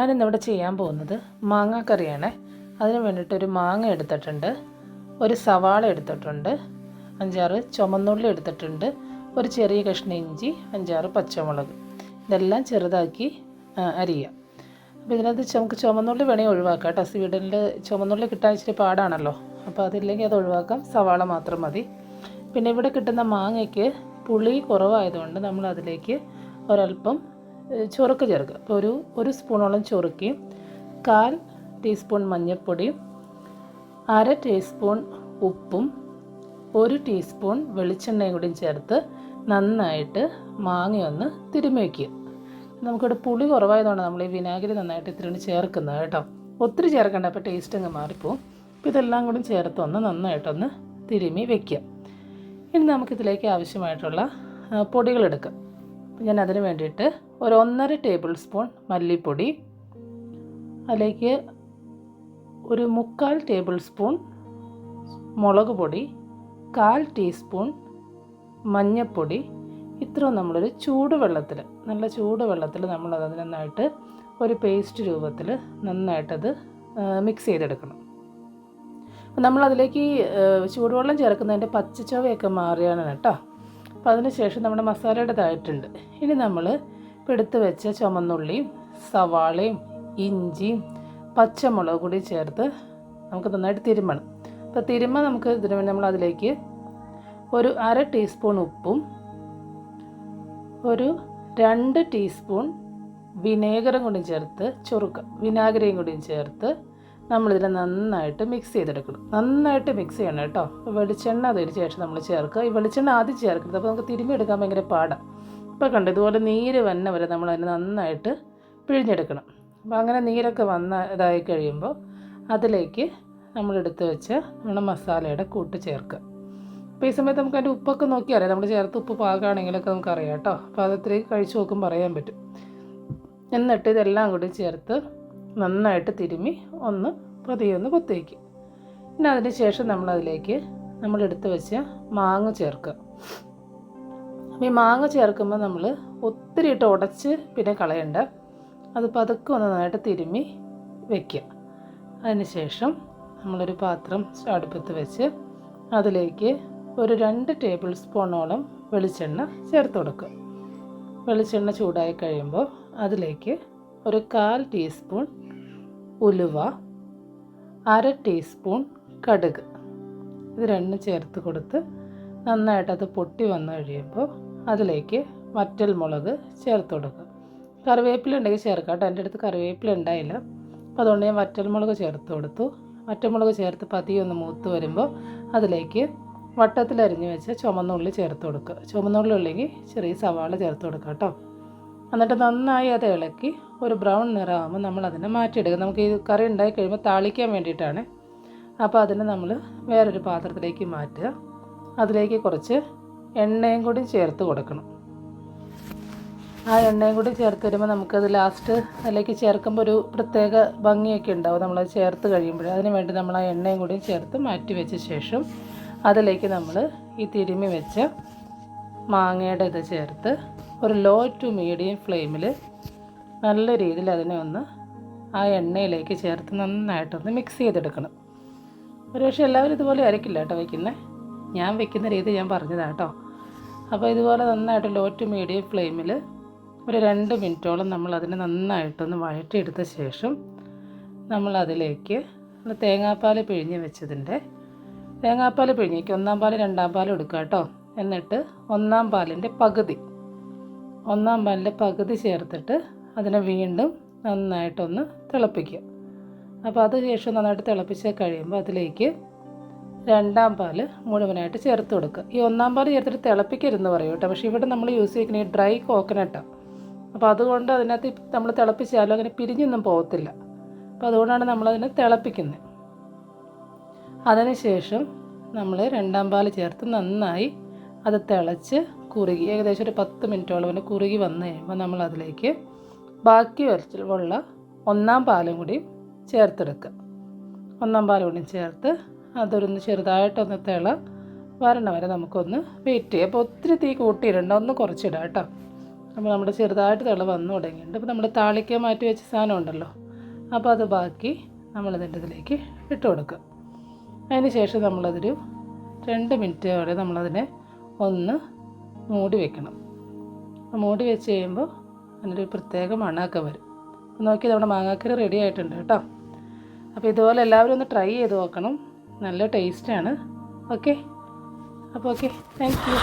ഞാനിന്നിവിടെ ചെയ്യാൻ പോകുന്നത് മാങ്ങാക്കറിയാണ്. അതിന് വേണ്ടിയിട്ട് ഒരു മാങ്ങ എടുത്തിട്ടുണ്ട്. ഒരു സവാള എടുത്തിട്ടുണ്ട്. അഞ്ചാറ് ചുമന്നുള്ളി എടുത്തിട്ടുണ്ട്. ഒരു ചെറിയ കഷ്ണ ഇഞ്ചി അഞ്ചാറ് പച്ചമുളക്. ഇതെല്ലാം ചെറുതാക്കി അരിയാം അപ്പോൾ ഇതിനകത്ത് നമുക്ക് ചുമന്നുള്ളി വേണമെങ്കിൽ ഒഴിവാക്കാം കേട്ടോ. സ്വീഡനിൽ ചുമന്നുള്ളി കിട്ടാൻ ഇച്ചിരി പാടാണല്ലോ. അപ്പോൾ അതില്ലെങ്കിൽ അത് ഒഴിവാക്കാം. സവാള മാത്രം മതി. പിന്നെ ഇവിടെ കിട്ടുന്ന മാങ്ങയ്ക്ക് പുളി കുറവായതുകൊണ്ട് നമ്മൾ അതിലേക്ക് ഒരല്പം ചൊറുക്ക് ചേർക്കുക. അപ്പോൾ ഒരു ഒരു സ്പൂണോളം ചൊറുക്കിയും കാൽ ടീസ്പൂൺ മഞ്ഞൾപ്പൊടി അര ടീസ്പൂൺ ഉപ്പും ഒരു ടീസ്പൂൺ വെളിച്ചെണ്ണയും കൂടി ചേർത്ത് നന്നായിട്ട് മാങ്ങയൊന്ന് തിരുമ്മി വയ്ക്കുക. നമുക്കിവിടെ പുളി കുറവായതുകൊണ്ട് നമ്മൾ ഈ വിനാഗിരി നന്നായിട്ട് ഇത്തിരി ചേർക്കുന്നത് കേട്ടോ. ഒത്തിരി ചേർക്കേണ്ട അപ്പോൾ ടേസ്റ്റ് അങ്ങ് മാറിപ്പോവും. അപ്പോൾ ഇതെല്ലാം കൂടി ചേർത്തൊന്ന് നന്നായിട്ടൊന്ന് തിരുമ്മി വയ്ക്കുക. ഇനി നമുക്കിതിലേക്ക് ആവശ്യമായിട്ടുള്ള പൊടികളെടുക്കാം. ഞാൻ അതിന് വേണ്ടിയിട്ട് ഒരു ഒന്നര ടേബിൾ സ്പൂൺ മല്ലിപ്പൊടി അതിലേക്ക് ഒരു മുക്കാൽ ടേബിൾ സ്പൂൺ മുളക് പൊടി കാൽ ടീസ്പൂൺ മഞ്ഞൾപ്പൊടി ഇത്രയും നമ്മളൊരു ചൂടുവെള്ളത്തിൽ നല്ല ചൂടുവെള്ളത്തിൽ നമ്മളത് നന്നായിട്ട് ഒരു പേസ്റ്റ് രൂപത്തിൽ നന്നായിട്ടത് മിക്സ് ചെയ്തെടുക്കണം. നമ്മളതിലേക്ക് ചൂടുവെള്ളം ചേർക്കുന്നതിന്റെ പച്ചച്ചവയൊക്കെ മാറിയാണ് കേട്ടോ അപ്പോൾ അതിന് ശേഷം നമ്മുടെ മസാലയുടേതായിട്ടുണ്ട്. ഇനി നമ്മൾ എടുത്ത് വെച്ച ചുമന്നുള്ളിയും സവാളയും ഇഞ്ചിയും പച്ചമുളക് കൂടി ചേർത്ത് നമുക്ക് നന്നായിട്ട് തിരുമ്മണം അപ്പോൾ തിരുമ്മ നമുക്ക് ഇതിന് വേണ്ടി നമ്മൾ അതിലേക്ക് ഒരു അര ടീസ്പൂൺ ഉപ്പും ഒരു രണ്ട് ടീസ്പൂൺ വിനേഗറും കൂടി ചേർത്ത് ചുറുക്ക വിനാഗിരിയും കൂടി ചേർത്ത് നമ്മളിതിനെ നന്നായിട്ട് മിക്സ് ചെയ്തെടുക്കണം. നന്നായിട്ട് മിക്സ് ചെയ്യണം കേട്ടോ. വെളിച്ചെണ്ണ അതിന് ശേഷം നമ്മൾ ചേർക്കുക. ഈ വെളിച്ചെണ്ണ ആദ്യം ചേർക്കരുത് അപ്പോൾ നമുക്ക് തിരുമ്മിയെടുക്കാൻ ഭയങ്കര പാടാണ് ഇപ്പോൾ കണ്ടു ഇതുപോലെ നീര് വന്ന വരെ നമ്മൾ അതിനെ നന്നായിട്ട് പിഴിഞ്ഞെടുക്കണം. അപ്പോൾ അങ്ങനെ നീരൊക്കെ വന്ന ഇതായി കഴിയുമ്പോൾ അതിലേക്ക് നമ്മൾ നമ്മളെടുത്ത് വെച്ച് നമ്മുടെ മസാലയുടെ കൂട്ട് ചേർക്കുക. അപ്പോൾ ഈ സമയത്ത് നമുക്ക് അതിന്റെ ഉപ്പൊക്കെ നോക്കി അറിയാം. നമ്മൾ ചേർത്ത് ഉപ്പ് പാകമാണെങ്കിലൊക്കെ നമുക്കറിയാം കേട്ടോ. അപ്പോൾ അത് ഇത്രയും കഴിച്ച് നോക്കുമ്പോൾ പറയാൻ പറ്റും. എന്നിട്ട് ഇതെല്ലാം കൂടി ചേർത്ത് നന്നായിട്ട് തിരുമ്മി ഒന്ന് പ്രതിയൊന്ന് കുത്തിവയ്ക്കുക കൊത്തി വയ്ക്കും പിന്നെ അതിന് ശേഷം നമ്മളതിലേക്ക് നമ്മൾ എടുത്ത് വെച്ച മാങ്ങ ചേർക്കുക. അപ്പോൾ ഈ മാങ്ങ ചേർക്കുമ്പോൾ നമ്മൾ ഒത്തിരി ഇട്ട് ഉടച്ച് പിന്നെ കളയണ്ട. അത് പതുക്കെ ഒന്ന് നന്നായിട്ട് തിരുമ്മി വയ്ക്കുക അതിന് ശേഷം നമ്മളൊരു പാത്രം അടുപ്പത്ത് വെച്ച് അതിലേക്ക് ഒരു രണ്ട് ടേബിൾ സ്പൂണോളം വെളിച്ചെണ്ണ ചേർത്ത് കൊടുക്കുക. വെളിച്ചെണ്ണ ചൂടായി കഴിയുമ്പോൾ അതിലേക്ക് ഒരു കാൽ ടീസ്പൂൺ ഉലുവ അര ടീസ്പൂൺ കടുക്. ഇത് രണ്ടും ചേർത്ത് കൊടുത്ത് നന്നായിട്ട് അത് പൊട്ടി വന്നു കഴിയുമ്പോൾ അതിലേക്ക് വറ്റൽ മുളക് ചേർത്ത് കൊടുക്കുക. കറിവേപ്പില ഉണ്ടെങ്കിൽ ചേർക്കാം കേട്ടോ. എന്റെ അടുത്ത് കറിവേപ്പില ഉണ്ടായില്ല. അപ്പോൾ അതുകൊണ്ട് ഞാൻ വറ്റൽമുളക് ചേർത്ത് കൊടുത്തു. വറ്റൽമുളക് ചേർത്ത് പതിയെ ഒന്ന് മൂത്ത് വരുമ്പോൾ അതിലേക്ക് വട്ടത്തിൽ അരിഞ്ഞ് വെച്ച ചുമന്നുള്ളി ചേർത്ത് കൊടുക്കുക. ചുമന്നുള്ളി ഉള്ളെങ്കിൽ ചെറിയ സവാള ചേർത്ത് കൊടുക്കുക കേട്ടോ. എന്നിട്ട് നന്നായി അത് ഇളക്കി ഒരു ബ്രൗൺ നിറമാകുമ്പോൾ നമ്മൾ അതിനെ മാറ്റിയെടുക്കുക. നമുക്ക് ഈ കറി ഉണ്ടായി കഴിയുമ്പോൾ താളിക്കാൻ വേണ്ടിയിട്ടാണ്. അപ്പോൾ അതിനെ നമ്മൾ വേറൊരു പാത്രത്തിലേക്ക് മാറ്റുക. അതിലേക്ക് കുറച്ച് എണ്ണയും കൂടി ചേർത്ത് കൊടുക്കണം. ആ എണ്ണയും കൂടി ചേർത്ത് വരുമ്പോൾ നമുക്കത് ലാസ്റ്റ് അതിലേക്ക് ചേർക്കുമ്പോൾ ഒരു പ്രത്യേക ഭംഗിയൊക്കെ ഉണ്ടാവും. നമ്മളത് ചേർത്ത് കഴിയുമ്പോൾ അതിന് വേണ്ടി നമ്മൾ ആ എണ്ണയും കൂടി ചേർത്ത് മാറ്റി വെച്ച ശേഷം അതിലേക്ക് നമ്മൾ ഈ തിരുമ്മി വെച്ച മാങ്ങയുടെ ഇത് ചേർത്ത് ഒരു ലോ ടു മീഡിയം ഫ്ലെയിമിൽ നല്ല രീതിയിൽ അതിനെ ഒന്ന് ആ എണ്ണയിലേക്ക് ചേർത്ത് നന്നായിട്ടൊന്ന് മിക്സ് ചെയ്തെടുക്കണം. ഒരു പക്ഷേ എല്ലാവരും ഇതുപോലെ ആയിരിക്കില്ല കേട്ടോ വയ്ക്കുന്നത് ഞാൻ വെക്കുന്ന രീതി ഞാൻ പറഞ്ഞതാണ് കേട്ടോ. അപ്പോൾ ഇതുപോലെ നന്നായിട്ട് ലോ ടു മീഡിയം ഫ്ലെയിമിൽ ഒരു രണ്ട് മിനിറ്റോളം നമ്മൾ അതിനെ നന്നായിട്ടൊന്ന് വഴറ്റിയെടുത്ത ശേഷം നമ്മൾ അതിലേക്ക് തേങ്ങാപ്പാൽ പിഴിഞ്ഞ് വെച്ചതിന്റെ തേങ്ങാപ്പാൽ പിഴിഞ്ഞേക്ക് ഒന്നാം പാൽ രണ്ടാം പാൽ എടുക്കുക കേട്ടോ. എന്നിട്ട് ഒന്നാം പാലിന്റെ പകുതി. ഒന്നാം പാലിന്റെ പകുതി ചേർത്തിട്ട് അതിനെ വീണ്ടും നന്നായിട്ടൊന്ന് തിളപ്പിക്കുക. അപ്പോൾ അത് ശേഷം നന്നായിട്ട് തിളപ്പിച്ച് കഴിയുമ്പോൾ അതിലേക്ക് രണ്ടാം പാൽ മുഴുവനായിട്ട് ചേർത്ത് കൊടുക്കുക. ഈ ഒന്നാം പാൽ ചേർത്തിട്ട് തിളപ്പിക്കരുതെന്ന് പറയും കേട്ടോ. പക്ഷേ ഇവിടെ നമ്മൾ യൂസ് ചെയ്യുന്ന ഈ ഡ്രൈ കോക്കനട്ടാണ്. അപ്പോൾ അതുകൊണ്ട് അതിനകത്ത് നമ്മൾ തിളപ്പിച്ചാലും അങ്ങനെ പിരിഞ്ഞൊന്നും പോകത്തില്ല. അപ്പോൾ അതുകൊണ്ടാണ് നമ്മളതിനെ തിളപ്പിക്കുന്നത്. അതിനുശേഷം നമ്മൾ രണ്ടാം പാൽ ചേർത്ത് നന്നായി അത് തിളച്ച് കുറുകി ഏകദേശം ഒരു പത്ത് മിനിറ്റോളം പിന്നെ കുറുകി വന്നു കഴിയുമ്പോൾ നമ്മൾ അതിലേക്ക് ബാക്കി വരച്ചുള്ള ഒന്നാം പാലും കൂടി ചേർത്തെടുക്കുക. ഒന്നാം പാലും കൂടി ചേർത്ത് അതൊരൊന്ന് ചെറുതായിട്ടൊന്ന് തിള വരണ വരെ നമുക്കൊന്ന് വെയിറ്റ് ചെയ്യാം. അപ്പോൾ ഒത്തിരി തീ കൂട്ടിയിടണ്ട ഒന്ന് കുറച്ചിടാം കേട്ടോ. അപ്പോൾ നമ്മുടെ ചെറുതായിട്ട് തിള വന്നു തുടങ്ങിയിട്ടുണ്ട്. അപ്പോൾ നമ്മുടെ താളിക്ക മാറ്റി വെച്ച സാധനം ഉണ്ടല്ലോ അപ്പോൾ അത് ബാക്കി നമ്മളിതിന്റെ ഇതിലേക്ക് ഇട്ട് കൊടുക്കുക. അതിന് ശേഷം നമ്മളതൊരു രണ്ട് മിനിറ്റ് വരെ നമ്മളതിനെ ഒന്ന് മൂടി വെക്കണം. മൂടി വെച്ച് കഴിയുമ്പോൾ അതിനൊരു പ്രത്യേക മണമൊക്കെ വരും. നോക്കി നമ്മുടെ മാങ്ങാക്കറി റെഡി ആയിട്ടുണ്ട് കേട്ടോ. അപ്പോൾ ഇതുപോലെ എല്ലാവരും ഒന്ന് ട്രൈ ചെയ്ത് നോക്കണം. നല്ല ടേസ്റ്റാണ് ഓക്കെ അപ്പോൾ ഓക്കെ താങ്ക് യു